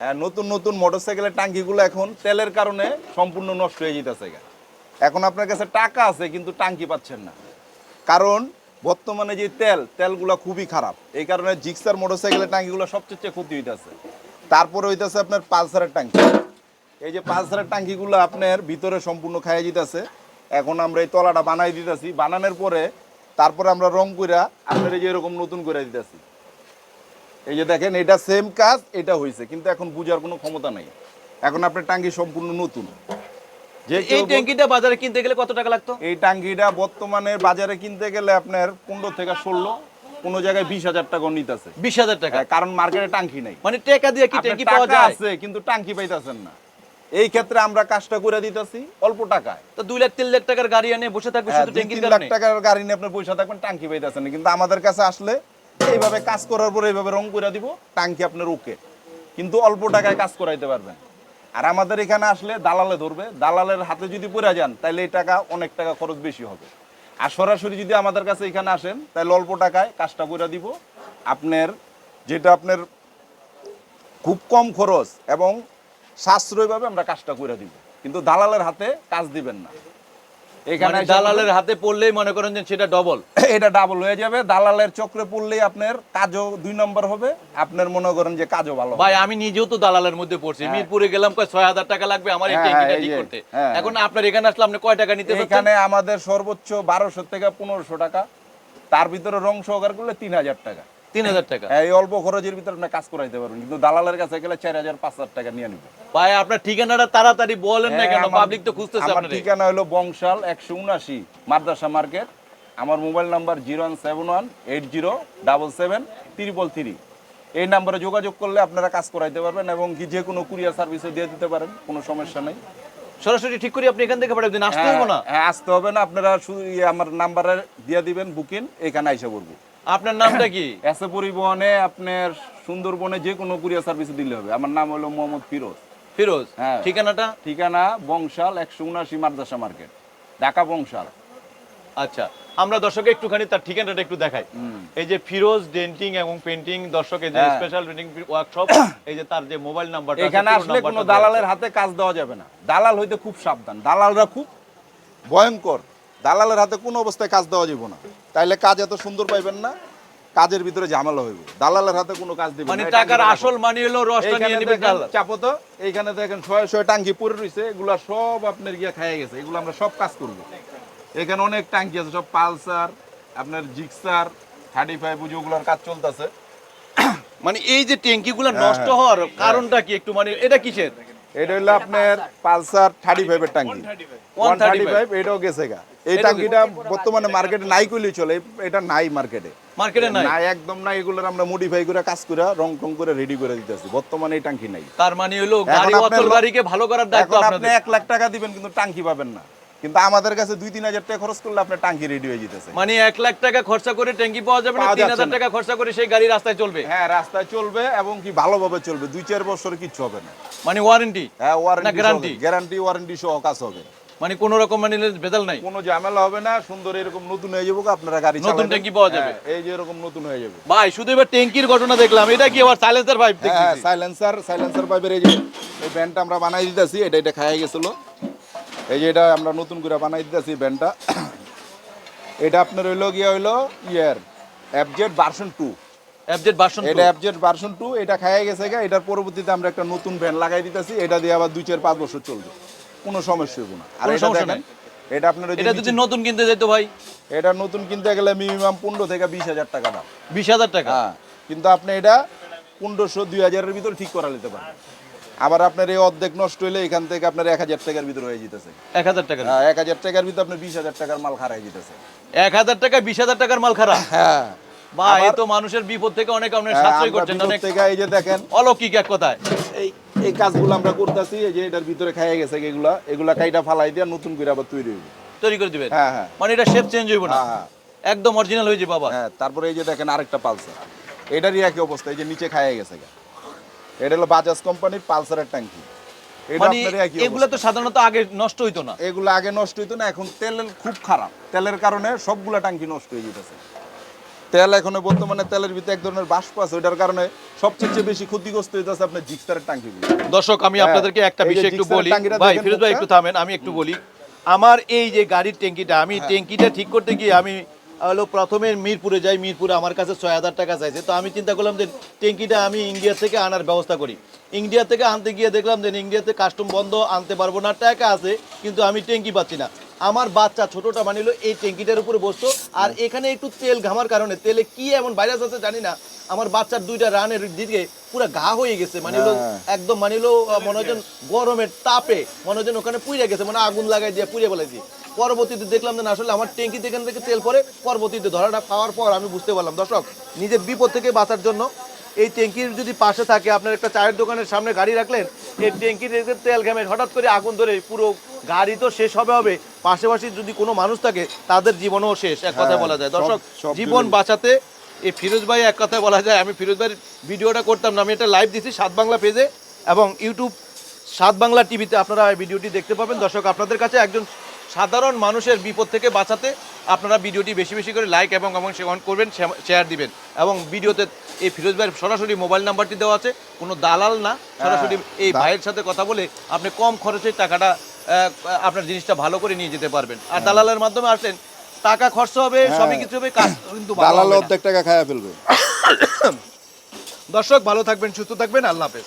হ্যাঁ, নতুন নতুন মোটরসাইকেলের টাঙ্কিগুলো এখন তেলের কারণে সম্পূর্ণ নষ্ট হয়ে যেতেছে এখন আপনার কাছে টাকা আছে কিন্তু টাঙ্কি পাচ্ছেন না। কারণ বর্তমানে যে তেল তেলগুলো খুবই খারাপ। এই কারণে জিক্সার মোটরসাইকেলের টাঙ্কিগুলো সবচেয়ে ক্ষতি হইতেছে। তারপরে হইতেছে আপনার পালসারের টাঙ্কি। এই যে পালসারের টাঙ্কিগুলো আপনার ভিতরে সম্পূর্ণ খাইয়ে দিতেছে। এখন আমরা এই তলাটা বানাই দিতেছি। বানানোর পরে তারপরে আমরা রং কইরা আপনার এই যে এরকম নতুন করে দিতেছি। এই যে দেখেন এটা সেম কাজ এটা হয়েছে কিন্তু এখন বুঝার কোনো ক্ষমতা নাই। এখন আপনার টাঙ্কি সম্পূর্ণ নতুন। যে এই ট্যাঙ্কিটা বাজারে কিনতে গেলে কত টাকা লাগতো? এই টাঙ্কিটা বর্তমানে বাজারে কিনতে গেলে আপনার পনেরো থেকে ষোলো কোনো জায়গায় বিশ হাজার টাকা নিতেছে। বিশ হাজার টাকা। কারণ মার্কেটে টাঙ্কি নাই। মানে টাকা দিয়ে কি ট্যাঙ্কি পাওয়া যায়? আছে কিন্তু টাঙ্কি পাইতেছেন না। এই ক্ষেত্রে আমরা কাজটা করে দিতেছি অল্প টাকায়। তো দুই লাখ তিন লাখ টাকার গাড়ি এনে বসে থাকবে হ্যাঁ, শুধু তিন লাখ টাকার গাড়ি নিয়ে আপনার পয়সা থাকবেন টাঙ্কি পাইতেছেন না। কিন্তু আমাদের কাছে আসলে এইভাবে কাজ করার পরে এইভাবে রং করে দিব, টাঙ্কি আপনার ওকে কিন্তু অল্প টাকায় কাজ করাইতে পারবেন। আর আমাদের এখানে আসলে দালালে ধরবে, দালালের হাতে যদি পড়ে যান তাহলে এই টাকা অনেক টাকা খরচ বেশি হবে। আর সরাসরি যদি আমাদের কাছে এখানে আসেন তাহলে অল্প টাকায় কাজটা করে দিব। আপনার যেটা আপনার খুব কম খরচ এবং সাশ্রয়ভাবে আমরা কাজটা করে দিব। কিন্তু দালালের হাতে কাজ দিবেন না। এখানে মানে দালালের হাতে পড়লেই মনে করেন যে সেটা ডবল এটা ডাবল হয়ে যাবে। দালালের চক্রে পড়লেই আপনার কাজও দুই নম্বর হবে। আপনার মনে করেন যে কাজও ভালো ভাই আমি নিজেও তো দালালের মধ্যে পড়ছি। হ্যাঁ। মিরপুরে গেলাম কয় ছয় হাজার টাকা লাগবে আমার এই হ্যাঁ, ট্যাঙ্কিটা ঠিক করতে। হ্যাঁ, এখন আপনার এখানে আসলে আপনি কয় টাকা নিতে এখানে আমাদের সর্বোচ্চ বারোশো থেকে পনেরোশো টাকা। তার ভিতরে রং সহকার করলে তিন হাজার টাকা। তিন হাজার টাকা। এই অল্প খরচের ভিতরে আপনি কাজ করাইতে পারবেন কিন্তু দালালের কাছে গেলে চার হাজার পাঁচ হাজার টাকা নিয়ে নেবে। ভাই আপনার ঠিকানাটা তাড়াতাড়ি বলেন না কেন হ্যাঁ, পাবলিক তো খুঁজতেছে আপনার। ঠিকানা হলো বংশাল একশো উনাশি মাদ্রাসা মার্কেট। আমার mobile number zero one seven one eight zero double seven triple three. এই নাম্বারে যোগাযোগ করলে আপনারা কাজ করাইতে পারবেন এবং কি যে কোনো কুরিয়ার সার্ভিসও দিয়ে দিতে পারেন কোনো সমস্যা নেই। সরাসরি ঠিক করি আপনি এখান থেকে পাঠাবেন দিন আসতে হবে না? হ্যাঁ, হ্যাঁ, আসতে হবে না আপনারা শুধু ইয়ে আমার নাম্বারে দিয়ে দিবেন বুকিং এখানে আইসা করব আপনার নামটা কি? এসে পরিবহনে আপনার সুন্দরবনে যে কোনো কুরিয়ার সার্ভিস দিলে হবে। আমার নাম হলো মোহাম্মদ ফিরোজ। ফিরোজ হ্যাঁ। ঠিকানাটা? ঠিকানা বংশাল একশো উনাশি মাদ্রাসা মার্কেট ঢাকা বংশাল। আচ্ছা আমরা দর্শক একটুখানি তার ঠিকানাটা একটু দেখাই। এই যে ফিরোজ ডেন্টিং এবং পেন্টিং দর্শকের যে হ্যাঁ। স্পেশাল ডেন্টিং ওয়ার্কশপ এই যে তার যে মোবাইল নাম্বারটা এখানে আসলে কোনো দালালের হাতে কাজ দেওয়া যাবে না। দালাল হইতে খুব সাবধান। দালালরা খুব ভয়ঙ্কর। দালালের হাতে কোনো অবস্থায় কাজ দেওয়া যাবে না। তাইলে কাজ এত সুন্দর পাইবেন না কাজের ভিতরে ঝামেলা হইব। দালালের হাতে কোনো কাজ দিবেন মানে টাকার আসল মানি হলো রসটা নিয়ে নেবে দালাল। চাপো তো এইখানে দেখেন শয়ে শয়ে টাঙ্কি পড়ে রইছে এগুলা সব আপনার গিয়া খাইয়ে গেছে এগুলো আমরা সব কাজ করব। এখানে অনেক টাঙ্কি আছে সব পালসার আপনার জিক্সার থার্টি ফাইভ ওগুলোর কাজ চলতেছে। মানে এই যে ট্যাঙ্কিগুলো নষ্ট হ্যাঁ। হওয়ার কারণটা কি একটু মানে এটা কিসের? এটা হলো আপনার পালসার থার্টি ফাইভের টাঙ্কি ওয়ান থার্টি ফাইভ এটাও গেছে গা। এই টাঙ্কিটা বর্তমানে মার্কেটে নাই কইলেই চলে এটা নাই মার্কেটে মার্কেটে নাই? একদম নাই এগুলোর আমরা মডিফাই করে কাজ করে রং টং করে রেডি করে দিতেছি। বর্তমানে এই টাঙ্কি নাই। তার মানে হলো গাড়ি অচল গাড়িকে ভালো করার দায়িত্ব আপনি এক লাখ টাকা দিবেন কিন্তু টাঙ্কি পাবেন না। কিন্তু আমাদের কাছে দুই তিন হাজার টাকা খরচ করলে আপনার টাঙ্কি রেডি হয়ে যেতেছে। মানে এক লাখ টাকা খরচা করে ট্যাঙ্কি পাওয়া যাবে না তিন হাজার টাকা খরচা করে সেই গাড়ি রাস্তায় চলবে? হ্যাঁ রাস্তায় চলবে এবং কি ভালোভাবে চলবে। দুই চার বছর কিচ্ছু হবে না। মানে ওয়ারেন্টি হ্যাঁ ওয়ারেন্টি guarantee? গ্যারান্টি ওয়ারেন্টি সহ কাজ হবে। মানে কোনো রকম মানে ভেজাল নাই? কোনো ঝামেলা হবে না সুন্দর এরকম নতুন হয়ে যাব আপনারা গাড়ি নতুন। ট্যাঙ্কি পাওয়া যাবে। হ্যাঁ, এই যে এরকম নতুন হয়ে যাবে। ভাই শুধু এবার ট্যাঙ্কির ঘটনা দেখলাম এটা কি আবার সাইলেন্সার পাইপ হ্যাঁ সাইলেন্সার সাইলেন্সার পাইপের এই যে এই ব্যান্ডটা আমরা বানাই দিতেছি এটা এটা খাইয়া গেছিল। এই যে এটা আমরা নতুন করে বানাই দিতেছি ব্যান্ডটা। এটা আপনার হইল গিয়া হইল ইয়ার অ্যাবজেট ভার্সন টু এফজেড ভার্সন এটা ভার্সন টু এটা খাইয়া গেছে গা এটার পরবর্তীতে আমরা একটা নতুন ব্যান্ড লাগাই দিতেছি এটা দিয়ে আবার দুই চার পাঁচ বছর চলবে। কোনো সমস্যা হবে না। আর এটা দেখেন এটা আপনার এটা যদি নতুন কিনতে যেত ভাই? এটা নতুন কিনতে গেলে মিনিমাম পনেরো থেকে বিশ হাজার টাকা দাম। বিশ হাজার টাকা? হ্যাঁ কিন্তু আপনি এটা পনেরোশো দুই হাজারের ভিতর ঠিক করা নিতে পারেন। আবার আপনার এই অর্ধেক নষ্ট হইলে এখান থেকে আপনার এক হাজার টাকার ভিতর হয়ে যেতেছে। এক হাজার টাকা হ্যাঁ, এক হাজার টাকার ভিতর আপনার বিশ হাজার টাকার মাল খারাই যেতেছে। এক হাজার টাকা বিশ হাজার টাকার মাল খারাপ হ্যাঁ। এ তো মানুষের বিপদ থেকে অনেক অনেক হ্যাঁ, সাশ্রয় করছেন অনেক থেকে এই যে দেখেন অলৌকিক এক কথায়। এই এই কাজগুলো আমরা করতেছি এই যে এটার ভিতরে খাইয়ে গেছে এগুলা এগুলা কাইটা ফালাই দিয়ে নতুন করে আবার তৈরি হইবে। তৈরি করে দিবেন? হ্যাঁ হ্যাঁ। মানে এটা শেপ চেঞ্জ হইব না? হ্যাঁ। একদম অরিজিনাল হয়ে যাবে বাবা হ্যাঁ তারপরে এই যে দেখেন আরেকটা পালসার। এটারই একই অবস্থা এই যে নিচে খাইয়ে গেছে গা। এটা হলো বাজাজ কোম্পানির পালসারের ট্যাঙ্কি। মানে এগুলো তো সাধারণত আগে নষ্ট হইতো না। এগুলো আগে নষ্ট হইতো না এখন তেলের খুব খারাপ। তেলের কারণে সবগুলা টাঙ্কি নষ্ট হয়ে যেতেছে। তেল এখন বর্তমানে তেলের ভিতরে এক ধরনের বাষ্প আছে ওইটার কারণে সবচেয়ে বেশি ক্ষতিগ্রস্ত হইতেছে আপনার জিক্সারের ট্যাঙ্কিগুলো। দর্শক আমি হ্যাঁ, আপনাদেরকে একটা বিষয় একটু বলি। ভাই ফিরোজ ভাই একটু থামেন আমি একটু বলি। আমার এই যে গাড়ির ট্যাঙ্কিটা আমি হ্যাঁ। ট্যাঙ্কিটা ঠিক করতে গিয়ে আমি হলো প্রথমে মিরপুরে যাই মিরপুরে আমার কাছে ছয় হাজার টাকা চাইছে। তো আমি চিন্তা করলাম যে ট্যাঙ্কিটা আমি ইন্ডিয়া থেকে আনার ব্যবস্থা করি। ইন্ডিয়া থেকে আনতে গিয়ে দেখলাম যে ইন্ডিয়াতে কাস্টম বন্ধ আনতে পারব না টাকা আছে কিন্তু আমি ট্যাঙ্কি পাচ্ছি না। আমার বাচ্চা ছোটটা মানিল এই ট্যাঙ্কিটার উপরে বসতো। আর এখানে একটু তেল ঘামার কারণে তেলে কি এমন ভাইরাস আছে জানি না আমার বাচ্চার দুইটা রানের দিকে পুরো ঘা হয়ে গেছে মানে হলো হ্যাঁ। একদম মানে হলো মনে হয় গরমের তাপে মনে হয় ওখানে পুড়ে গেছে মানে আগুন লাগাই দিয়ে পুড়ে ফেলেছি পরবর্তীতে দেখলাম যে না, আসলে আমার ট্যাঙ্কিতে এখান থেকে তেল পরে পরবর্তীতে ধরাটা পাওয়ার পর আমি বুঝতে পারলাম। দর্শক নিজের বিপদ থেকে বাঁচার জন্য এই ট্যাঙ্কির যদি পাশে থাকে আপনার একটা চায়ের দোকানের সামনে গাড়ি রাখলেন এই ট্যাঙ্কির তেল ঘামে হঠাৎ করে আগুন ধরে পুরো গাড়ি তো শেষ হবে হবে। পাশাপাশি যদি কোনো মানুষ থাকে তাদের জীবনও শেষ এক কথায় হ্যাঁ, বলা যায়। দর্শক জীবন বাঁচাতে এই ফিরোজ ভাই এক কথায় বলা যায় আমি ফিরোজ ভাইয়ের ভিডিওটা করতাম না আমি এটা লাইভ দিছি সাত বাংলা পেজে এবং ইউটিউব সাত বাংলা টিভিতে আপনারা ভিডিওটি দেখতে পাবেন। দর্শক আপনাদের কাছে একজন সাধারণ মানুষের বিপদ থেকে বাঁচাতে আপনারা ভিডিওটি বেশি বেশি করে লাইক এবং এবং করবেন শেয়ার দিবেন। এবং ভিডিওতে এই ফিরোজ ভাইয়ের সরাসরি মোবাইল নাম্বারটি দেওয়া আছে। কোনো দালাল না সরাসরি এই ভাইয়ের সাথে কথা বলে আপনি কম খরচে টাকাটা আপনার জিনিসটা ভালো করে নিয়ে যেতে পারবেন। আর দালালের মাধ্যমে আসলেন টাকা খরচ হবে হ্যাঁ। সবই কিছু হবে কাজ কিন্তু দালাল অর্ধেক টাকা খায়া ফেলবে। দর্শক ভালো থাকবেন সুস্থ থাকবেন আল্লাহ হাফেজ।